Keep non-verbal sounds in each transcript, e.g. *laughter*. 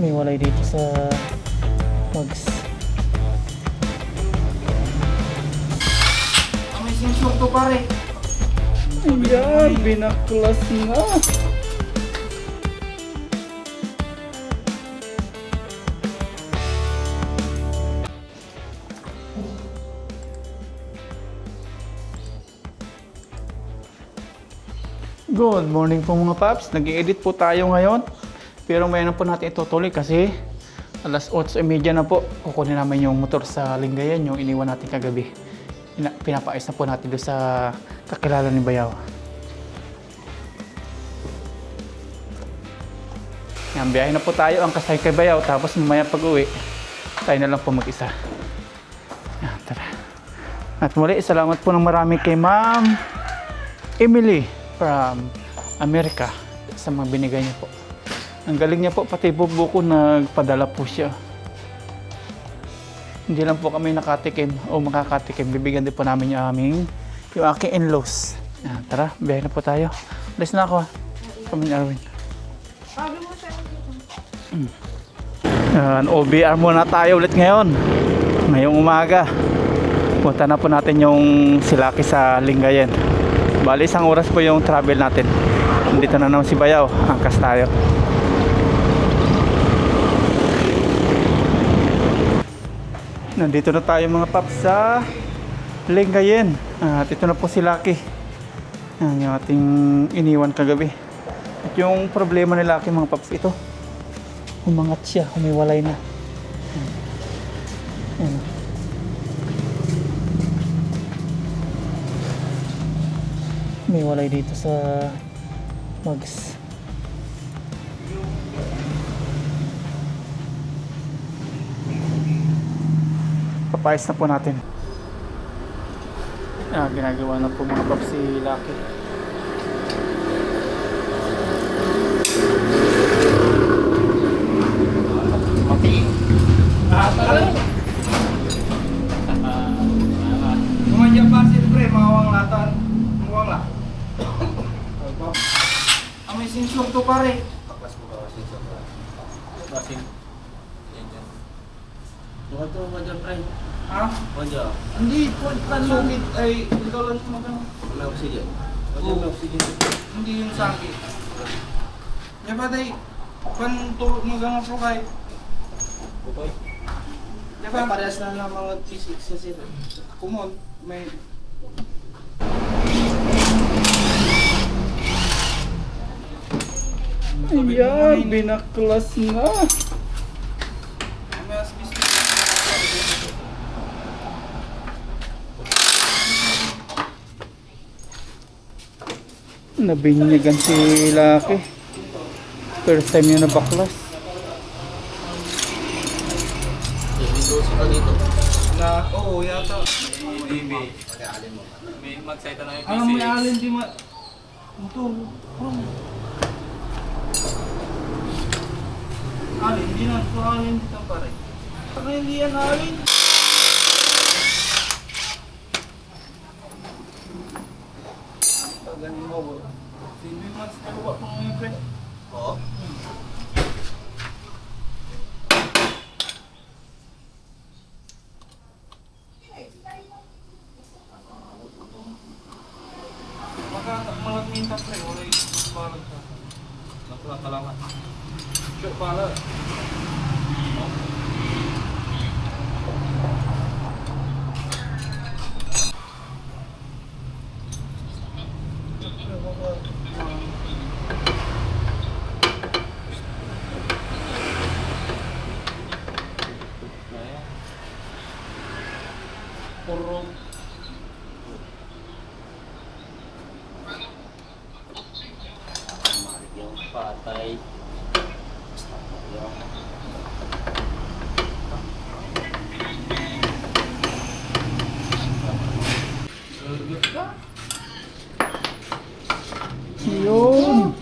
May walay dito sa mags. Amazing show to pare. Ayan, binaklas na. Good morning po mga paps. Nag-edit po tayo ngayon. Pero mayroon po natin itutuloy kasi alas 8.30 na po. Kukunin namin yung motor sa Lingayen, yung iniwan natin kagabi. Ina- Pinapaayos na po natin doon sa kakilala ni Bayaw. Yan, biyahe na po tayo ang kasay kay Bayaw. Tapos mamaya pag uwi, tayo na lang po mag-isa. At muli, salamat po ng marami kay Ma'am Emily from America sa mga binigay niya po. Ang galing niya po, pati bubuko nagpadala po siya. Hindi lang po kami nakatikim o makakatikim. Bibigyan din po namin yung aming, yung aking in-laws. Yan, tara, biyahe na po tayo. Alis na ako. Kami ni Arwin. Yan, OBR muna tayo ulit ngayon. Ngayong umaga. Punta na po natin yung Silaki sa Lingayen. Bali isang oras po yung travel natin. Dito na naman si Bayaw. Angkas tayo. Nandito na tayo mga paps sa Lingayen. At ito na po si Lucky. Yan yung ating iniwan kagabi. At yung problema ni Lucky mga paps ito. Umangat siya, humiwalay na. Yan. Yan. Humiwalay dito sa mags. Papayos na po natin. Ah, ginagawa na po mga paps si Lucky. Mga Japan siyempre, mawang latan. Mawang la. Amazing show to pare. Bukan tuh wajar pre, Ha? wajar. Hindi, pansungit ay ikaw lang sumagang. May oksigen. Wajar Oo. may oksigen. Hindi yung sakit. Ya ba day? Pantulog mo po kay. Ya May ba? parehas na ng mga T6 sa sila. Kumon, may Ayan, binaklas na. Nabinyagan si Lucky. First time yun. May pa dito. Na, oo, yata. Mo. May mag-site na yung Ang may alin di ma... Ito, parang... Alin, hindi na. Ito alin dito pare. Saka hindi yan alin. Paganin mo ba? Sino yung mas kaluwa pa ngayon, pre? Oo. Maka malagminta, pre. Wala yung balag ka. Nakakalaman. Sure, pala. Puro Yung patay. Yung Yun.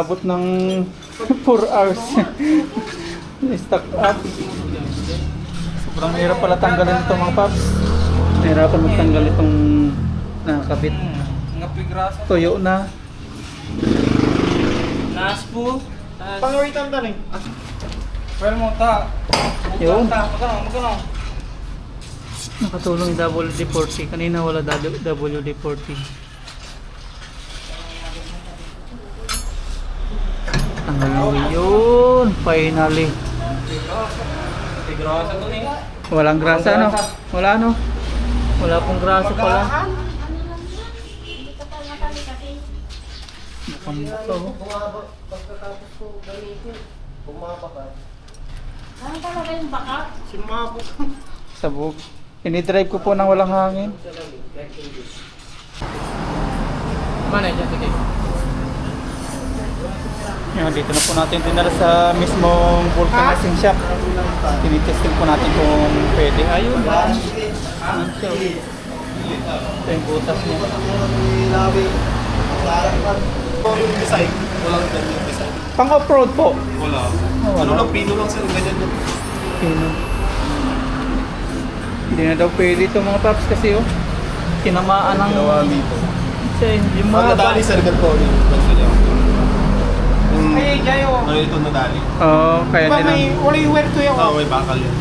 Inabot ng *laughs* 4 hours. *laughs* Stuck up. Sobrang hirap pala tanggalin ito mga paps. Nahirapan magtanggal itong nakakabit. nga pigrasa. Tuyo na. Nas po. Pangawitan ta rin. Well mo ta. Yun. Magkano? Nakatulong WD-40. Kanina wala WD-40. Ano yun? Finally. Walang grasa, no? Wala, no? Wala pong grasa pala. Mukhang buto. Ano talaga yung baka? Simabot. Sabog. Inidrive ko po ng walang hangin. Mana dyan, sige. Yan, dito na po natin dinala sa mismong vulcanizing shop. Tinitesting po natin kung pwede. Ayun. Ito yung butas niya. design. Walang ganyan design. Pang off-road po. Wala. Ano lang, pino lang sir, ganyan lang. Pino. Hindi na daw pwede ito mga paps kasi oh. Tinamaan ng... Ginawa dito. Kasi mga... nadali sir, ganito. Yung ganito lang. Yung, Ay, Jayo. ano ito nadali? Oo, oh, kaya Diba din may yung wear to yung Ah, may bakal yan.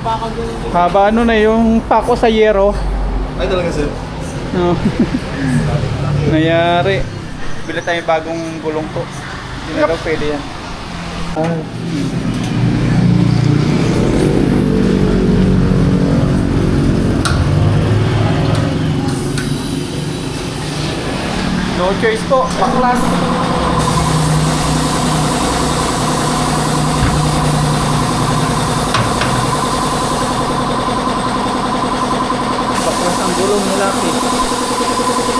baka ganun. Haba ano na yung pako sa yero. Ay talaga sir. No. *laughs* Nangyari. Bili tayong bagong gulong po. Hindi na daw pwede yan. No choice po. Baklas. Baklas ang gulong nila. Eh.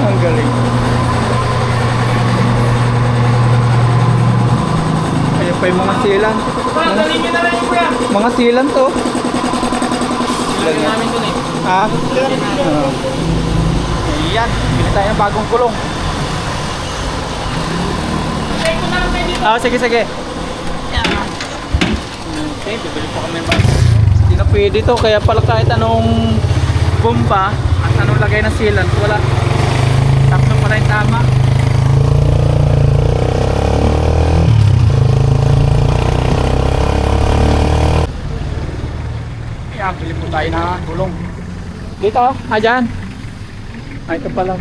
Ang galing. Ayan pa yung mga silan. Parang Mga, dali nyo na lang yung kuya. mga silan to. Ilagay namin to ni. Ha? Oo. Ayan. Bili tayo ng bagong kulong. Ah, sige, sige. Okay, bibili po kami ng bago. Hindi na pwede to, kaya pala kahit anong bomba at anong lagay ng sealant, wala. Tatlo pala yung tama. Yan, bili po tayo na gulong. Dito, ah, dyan. Ah, ito pala.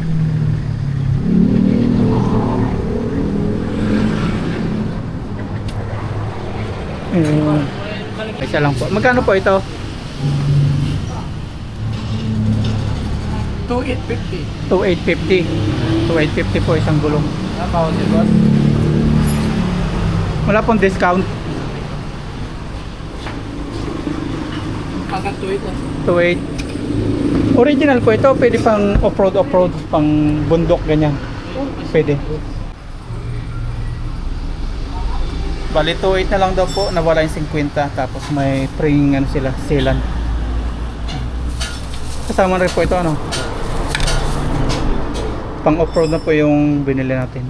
Ayun. Isa lang po. Magkano po ito? 2850. 2,850. 2,850 po isang gulong. Si boss. Wala pong discount. Hanggang 28 lang. 2,800. Original po ito. Pwede pang off-road, off-road. Pang bundok, ganyan. Pwede. Bali, 2,800 na lang daw po. Nawala yung 50. Tapos may free ano sila, sealant. Kasama rin po ito, ano? Pang off-road na po yung binili natin.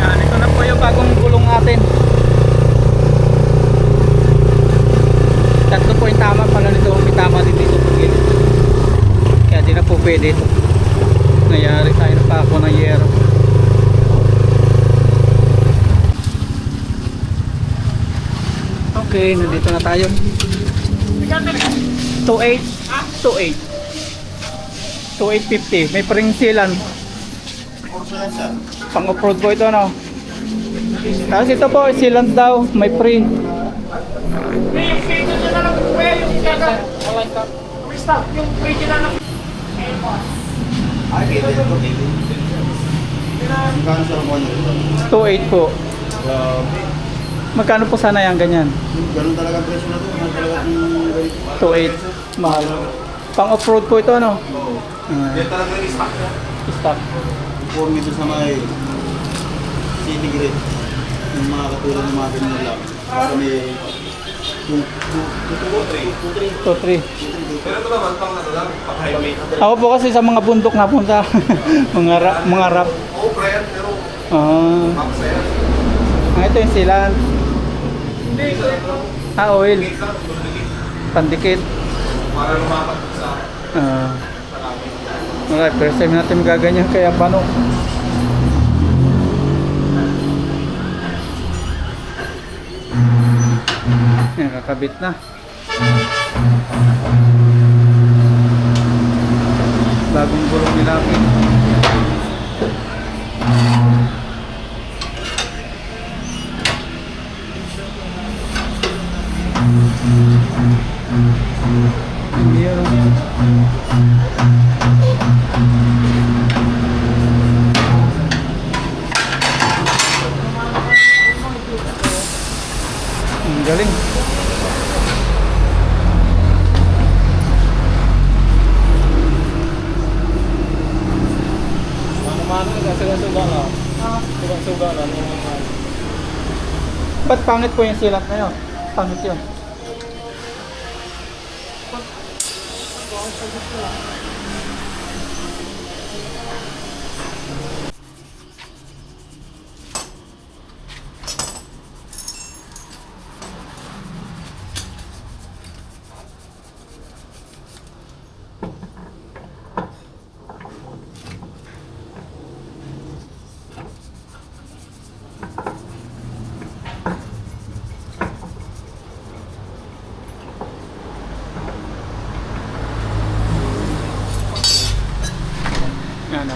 Yan, ito na po yung bagong gulong natin. Tatlo po yung tama pala nito. May tama din dito sa gilid. Kaya di na po pwede ito. Nayari tayo na pa ako ng yero. Nandito na tayo. 2.8 2.8 2.850 May yan sir. Pang off-road po ito no Tapos ito po sealant daw May May yung nyo na lang kuya, yung kaka. May stock, yung page na lang. Ay, ito. Mo nyo? 2.8 po Grabe. Magkano po sana yan ganyan? Ganun talaga ang presyo na ito. Ganun talaga ang rate. 2.8 Mahal Pang off-road po ito, ano? Oo. Ah, Yan talaga yung stock niya. stock. Form ito sa may city grid. Yung mga katulad ng mga ganyan lang. Sa may yung tuturo, 2-3. Pero ito naman, pang ano lang, pang highway. Ako po kasi sa mga bundok napunta. *laughs* mga rap, mga rap. Oo, pre, pero Ah, makasaya. ah, ito yung silan. Hindi, Ah, oil. Pandikit. Para lumapat sa Ah, okay, first time natin magaganyan kaya paano? Yan, kakabit na. Bagong gulong ni Lucky. Hindi yan. Ang galing. Mano-mano, suga-suga na. Suga-suga na. Ba't pangit po yung silat na yun? Pangit yun. Yan,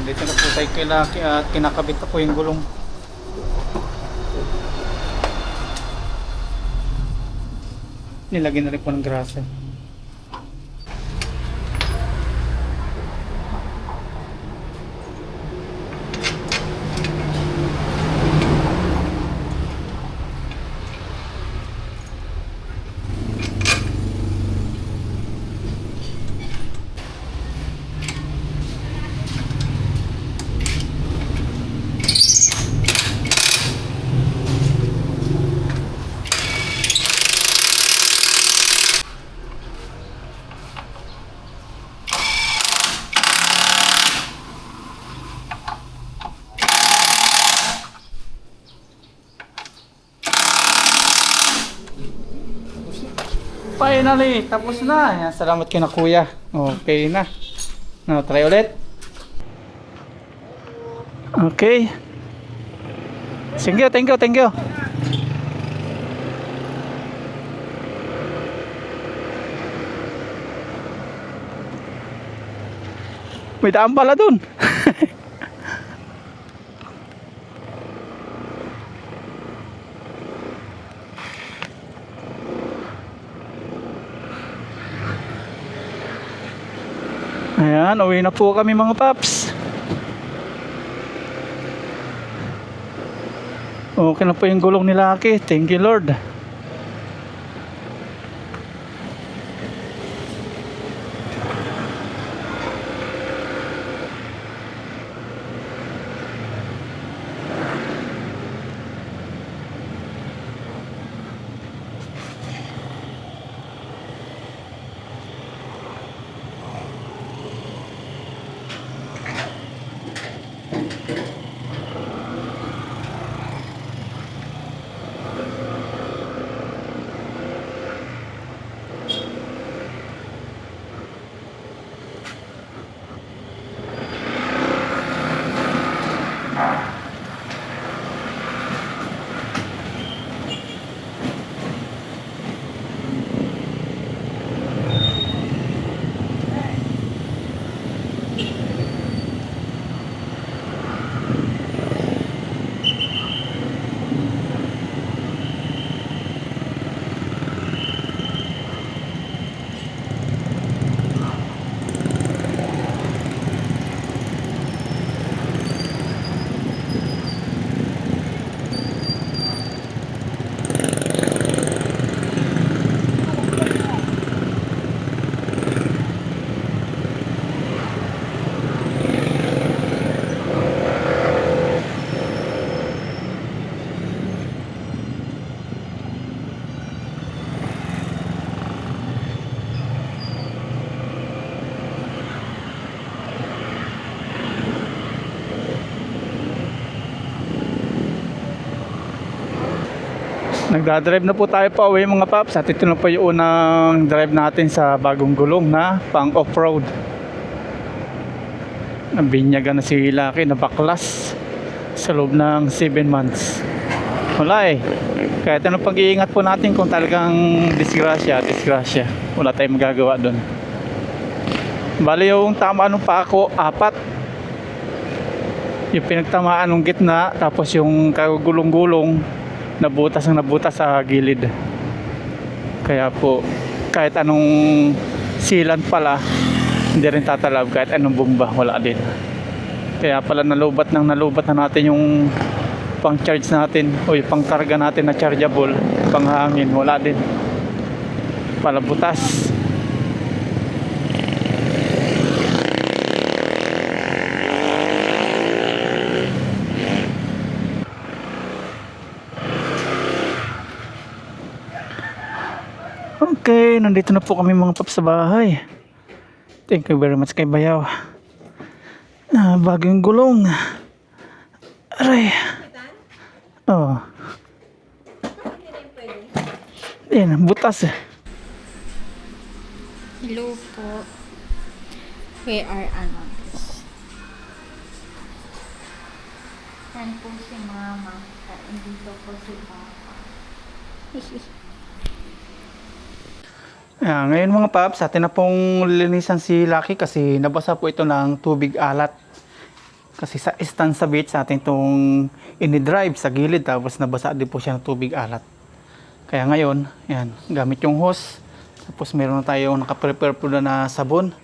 nandito na po tayo Lucky at kinakabit na yung gulong. Nilagyan na rin po ng grasa. Finally, tapos na. Yan, salamat kina kuya. Okay na. No, try ulit. Okay. Thank you, thank you, thank you. May daan pala dun. *laughs* Ayan, uwi na po kami mga paps. Okay na po yung gulong ni Lucky. Thank you Lord. Nagdadrive na po tayo pa uwi mga paps at ito na po yung unang drive natin sa bagong gulong na pang off-road. Nabinyagan na si Lucky na baklas sa loob ng 7 months. Wala eh. Kahit anong pag-iingat po natin kung talagang disgrasya, disgrasya. Wala tayong magagawa doon. Bali yung tama nung pa ako, apat. Yung pinagtamaan ng gitna, tapos yung kagulong-gulong, nabutas ang nabutas sa gilid. Kaya po, kahit anong sealant pala, hindi rin tatalab kahit anong bomba, wala din. Kaya pala nalubat nang nalubat na natin yung pang charge natin o yung pang karga natin na chargeable, pang hangin, wala din. Pala butas. Okay, nandito na po kami mga paps sa bahay. Thank you very much kay Bayaw. Ah, bagong gulong. Aray. Oh. Yan, butas eh. Hello po. We are anonymous. Yan po si mama. Dito po si papa. *laughs* Ah, ngayon mga paps, atin na pong linisan si Lucky kasi nabasa po ito ng tubig alat. Kasi sa stand sa beach, atin itong ini-drive sa gilid tapos nabasa din po siya ng tubig alat. Kaya ngayon, yan, gamit yung hose. Tapos meron na tayong nakaprepare po na, na sabon.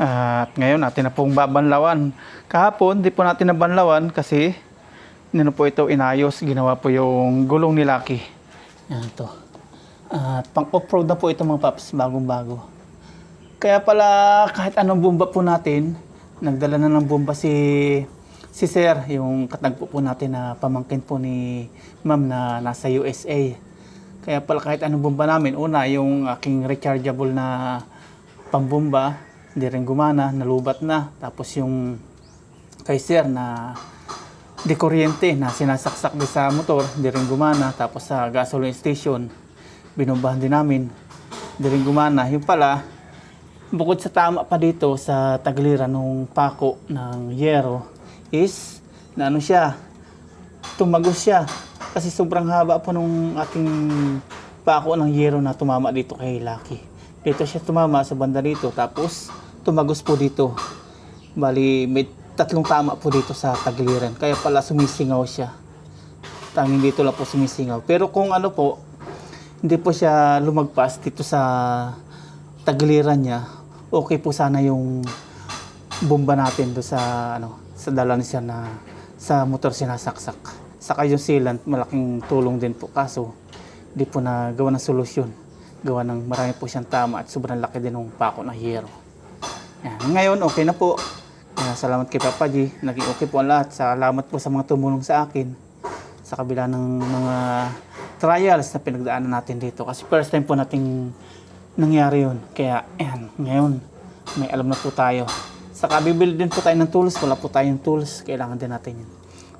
At ngayon, natin na pong babanlawan. Kahapon, di po natin nabanlawan kasi nino po ito inayos. Ginawa po yung gulong ni Lucky. Yan to. At pang off-road na po ito mga paps, bagong-bago. Kaya pala kahit anong bomba po natin, nagdala na ng bomba si si Sir, yung katagpo po natin na pamangkin po ni Ma'am na nasa USA. Kaya pala kahit anong bomba namin, una yung aking rechargeable na pambomba, hindi rin gumana, nalubat na. Tapos yung kay Sir na di kuryente na sinasaksak din sa motor, di rin gumana. Tapos sa gasoline station, binumbahan din namin, di rin gumana. Yung pala, bukod sa tama pa dito sa tagliran ng pako ng yero is na ano siya, tumagos siya. Kasi sobrang haba po nung aking pako ng yero na tumama dito kay Lucky. Dito siya tumama sa banda dito, tapos tumagos po dito. Bali, may tatlong tama po dito sa tagliran. Kaya pala sumisingaw siya. Tanging dito lang po sumisingaw. Pero kung ano po, hindi po siya lumagpas dito sa tagliran niya, okay po sana yung bomba natin do sa ano sa dalan siya na sa motor sinasaksak. Saka yung sealant, malaking tulong din po. Kaso, di po na gawa ng solusyon. Gawa ng marami po siyang tama at sobrang laki din ng pako na hero. Yan. Ngayon, okay na po. Kaya salamat kay Papa G. Naging okay po ang lahat. Salamat po sa mga tumulong sa akin sa kabila ng mga trials na pinagdaanan natin dito. Kasi first time po nating nangyari yun. Kaya, ayan, ngayon, may alam na po tayo. Saka bibili din po tayo ng tools. Wala po tayong tools. Kailangan din natin yun.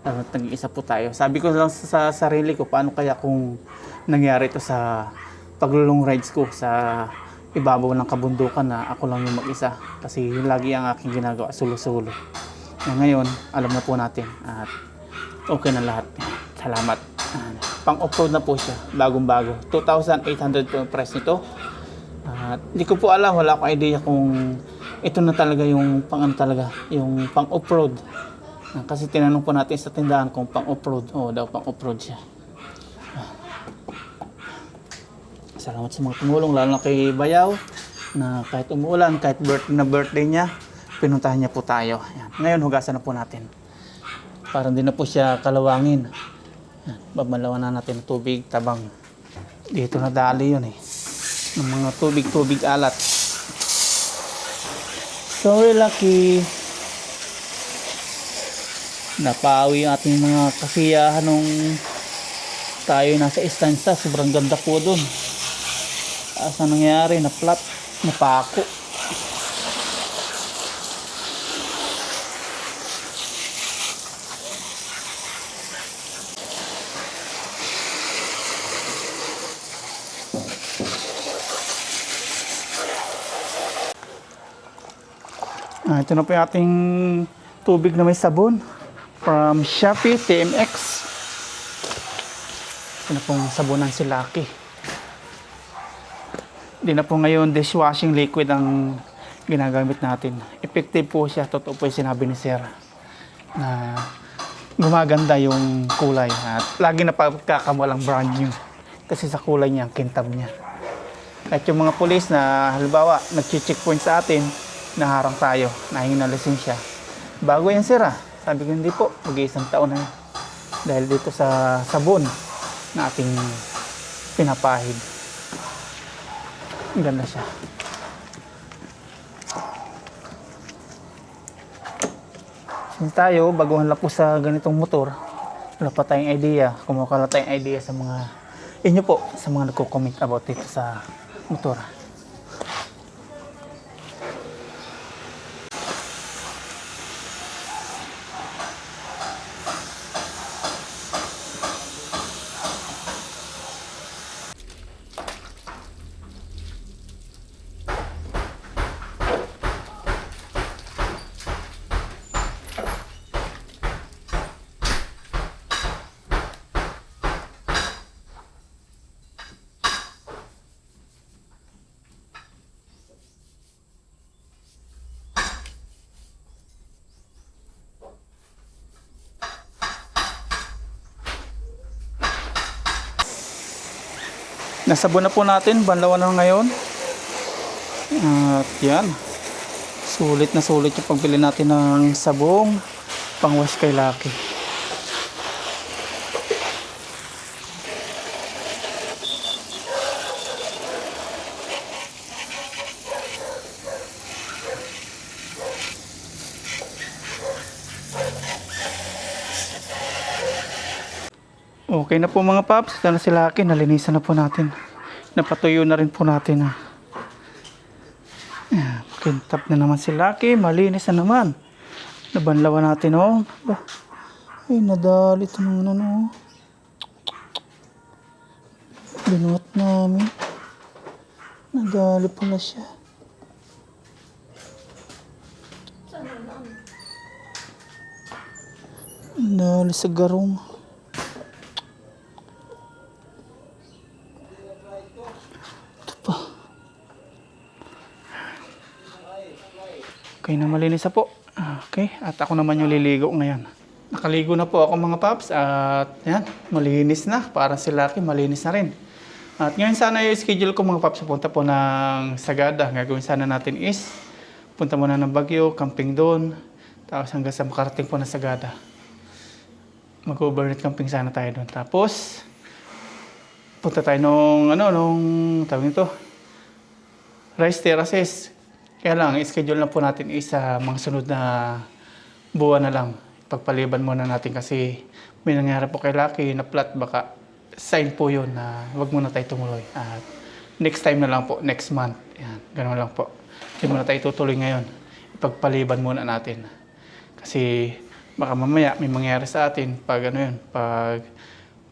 Na't nag-iisa po tayo. Sabi ko lang sa, sa sarili ko, paano kaya kung nangyari ito sa paglulong rides ko sa ibabaw ng kabundukan na ako lang yung mag-isa. Kasi yun lagi ang aking ginagawa, sulo-sulo. Na ngayon, alam na po natin. At okay na lahat. Salamat. Ah, Pang off-road na po siya. Bagong-bago. 2,800 po yung price nito. At hindi ko po alam, wala akong idea kung ito na talaga yung pang ano talaga, yung pang off-road. Ah, Kasi tinanong po natin sa tindahan kung pang off-road. Oo, daw pang off-road siya. Ah. Salamat sa mga tumulong, lalo na kay Bayaw, na kahit umuulan, kahit birthday na birthday niya, pinuntahan niya po tayo. Yan. Ngayon, hugasan na po natin. Para hindi na po siya kalawangin. Babalawan na natin tubig, tabang. Dito na dali yun eh. Ng mga tubig-tubig alat. Sorry, Lucky. Napawi ang ating mga kasiyahan nung tayo nasa istansa. Sobrang ganda po doon. Asa nangyari? Na flat. Napako. Ito na po yung ating tubig na may sabon from Shopee TMX. Ito na pong sabunan si Lucky. Hindi na po ngayon dishwashing liquid ang ginagamit natin. Effective po siya. Totoo po yung sinabi ni Sir na gumaganda yung kulay at lagi na pagkakawalang brand new kasi sa kulay niya, ang kintab niya. At yung mga pulis na halimbawa nag-checkpoint sa atin, naharang tayo, nahingin na lisensya. Bago yan sir ah. Sabi ko hindi po, mag-iisang taon na yun. Dahil dito sa sabon na ating pinapahid. Ganda siya. Since tayo, baguhan lang po sa ganitong motor, wala pa tayong idea, kumuha tayong idea sa mga inyo po, sa mga nagko-comment about dito sa motor. Nasabon na po natin, banlawan na ngayon. At yan. Sulit na sulit yung pagbili natin ng sabong pangwash kay Lucky. Okay na po mga paps. Ito na si Lucky. Nalinisan na po natin. Napatuyo na rin po natin. Ah. Ayan, Kintab na naman si Lucky. Malinis na naman. Nabanlawan natin oh. Ba? Ay, nadali ito naman ano. oh. Binuhat namin. Nadali pala siya. Nadali sa garong. Okay na malinis na po. Okay, at ako naman yung liligo ngayon. Nakaligo na po ako mga paps at yan, malinis na. Para si Lucky, malinis na rin. At ngayon sana yung schedule ko mga paps, punta po ng Sagada. Gagawin sana natin is, punta muna ng Baguio, camping doon. Tapos hanggang sa makarating po ng Sagada. Mag-overnight camping sana tayo doon. Tapos, punta tayo nung, ano, nung, tawag nito, rice terraces. Kaya lang, schedule na po natin is sa mga sunod na buwan na lang. Pagpaliban muna natin kasi may nangyari po kay Lucky na flat baka sign po yun na wag muna tayo tumuloy. At next time na lang po, next month. Yan, ganun lang po. Hindi muna tayo tutuloy ngayon. Ipagpaliban muna natin. Kasi baka mamaya may mangyari sa atin pag ano yun, pag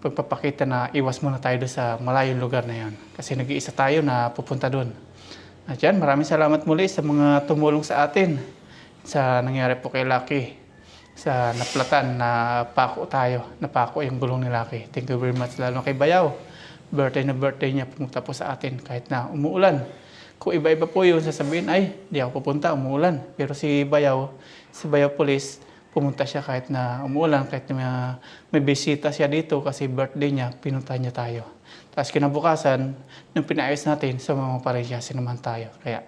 pagpapakita na iwas muna tayo sa malayong lugar na yun. Kasi nag-iisa tayo na pupunta doon. At yan, maraming salamat muli sa mga tumulong sa atin sa nangyari po kay Lucky. Sa naplatan na pako tayo, napako yung gulong ni Lucky. Thank you very much lalo kay Bayaw. Birthday na birthday niya pumunta po sa atin kahit na umuulan. Kung iba-iba po yun, sasabihin, ay, di ako pupunta, umuulan. Pero si Bayaw, si Bayaw Police, pumunta siya kahit na umuulan, kahit na may, may bisita siya dito kasi birthday niya, pinunta niya tayo. Tapos kinabukasan, nung pinaayos natin, sumama pa rin siya, sinuman tayo. Kaya,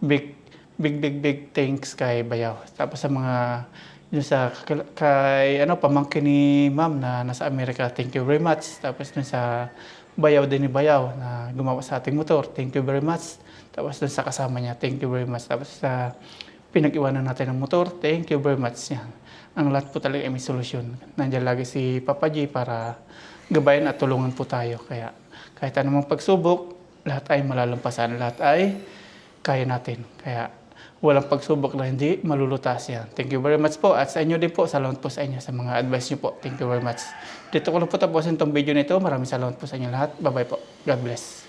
big, big, big, big thanks kay Bayaw. Tapos sa mga, yun sa, kay, ano, pamangkin ni ma'am na nasa Amerika, thank you very much. Tapos dun sa Bayaw din ni Bayaw na gumawa sa ating motor, thank you very much. Tapos dun sa kasama niya, thank you very much. Tapos sa pinag-iwanan natin ng motor, thank you very much. Yan. Ang lahat po talaga ay may solusyon. Nandiyan lagi si Papa G para gabayan at tulungan po tayo. Kaya kahit anumang pagsubok, lahat ay malalampasan. Lahat ay kaya natin. Kaya walang pagsubok na hindi malulutas yan. Thank you very much po. At sa inyo din po, salamat po sa inyo sa mga advice niyo po. Thank you very much. Dito ko lang po tapusin itong video nito. Maraming salamat po sa inyo lahat. Bye-bye po. God bless.